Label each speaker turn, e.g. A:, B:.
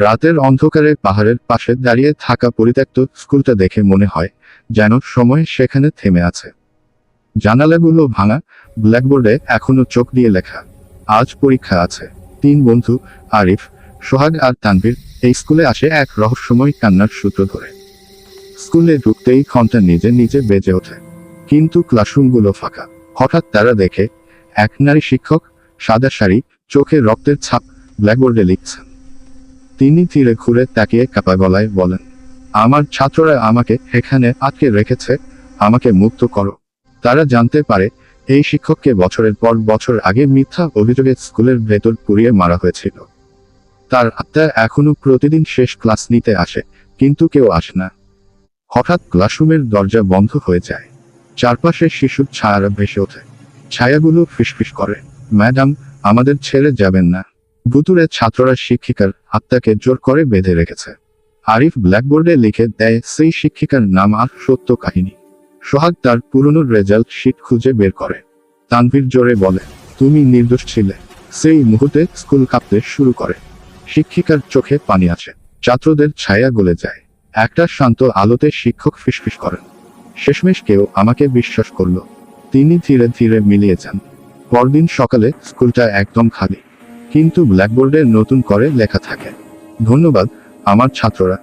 A: রাতের অন্ধকারে পাহাড়ের পাশে দাঁড়িয়ে থাকা পরিত্যক্ত স্কুলটা দেখে মনে হয় যেন সময় সেখানে থেমে আছে। জানালাগুলো ভাঙা ব্ল্যাকবোর্ডে এখনও চোখ দিয়ে লেখা, আজ পরীক্ষা আছে। তিন বন্ধু, আরিফ, সোহাগ আর তানভীর এই স্কুলে আসে এক রহস্যময় কান্নার সূত্র ধরে। স্কুলে ঢুকতেই ঘণ্টা নিজে নিজে বেজে ওঠে। কিন্তু ক্লাসরুমগুলো ফাঁকা। হঠাৎ তারা দেখে, এক নারী শিক্ষক সাদা শাড়ি, চোখে রক্তের ছাপ ব্ল্যাকবোর্ডে লিখছেন তিনি ধীরে ঘুরে তাকিয়ে কাপা গলায় বলেন, আমার ছাত্ররা আমাকে এখানে আটকে রেখেছে, আমাকে মুক্ত করো। তারা জানতে পারে এই শিক্ষককে বছরের পর বছর আগে মিথ্যা অভিযোগে স্কুলের ভেতর পুড়িয়ে মারা হয়েছিল। তার আত্মা এখনও প্রতিদিন শেষ ক্লাস নিতে আসে, কিন্তু কেউ আসে না। হঠাৎ ক্লাসরুমের দরজা বন্ধ হয়ে যায়। চারপাশে শিশুর ছায়ারা ভেসে ওঠে। ছায়াগুলো ফিসফিস করে, ম্যাডাম, আমাদের ছেড়ে যাবেন না। ভুতুরে ছাত্ররা শিক্ষিকার আত্মাকে জোর করে বেঁধে রেখেছে। আরিফ ব্ল্যাকবোর্ডে লিখে দেয়, সেই শিক্ষিকার নাম আর সত্য কাহিনী। সোহাগ তার পুরনো রেজাল্ট শিট খুঁজে বের করে। তানভীর জোরে বলে, তুমি নির্দোষ ছিলে। সেই মুহূর্তে স্কুল কাঁপতে শুরু করে। শিক্ষিকার চোখে পানি আছে। ছাত্রদের ছায়া গলে যায়। একটা শান্ত আলোতে শিক্ষক ফিসফিস করেন। শেষমেশ কেউ আমাকে বিশ্বাস করল। তিনি ধীরে ধীরে মিলিয়ে যান। পরদিন সকালে স্কুলটা একদম খালি। কিন্তু ব্ল্যাকবোর্ডের নতুন করে লেখা থাকে। ধন্যবাদ আমার ছাত্ররা।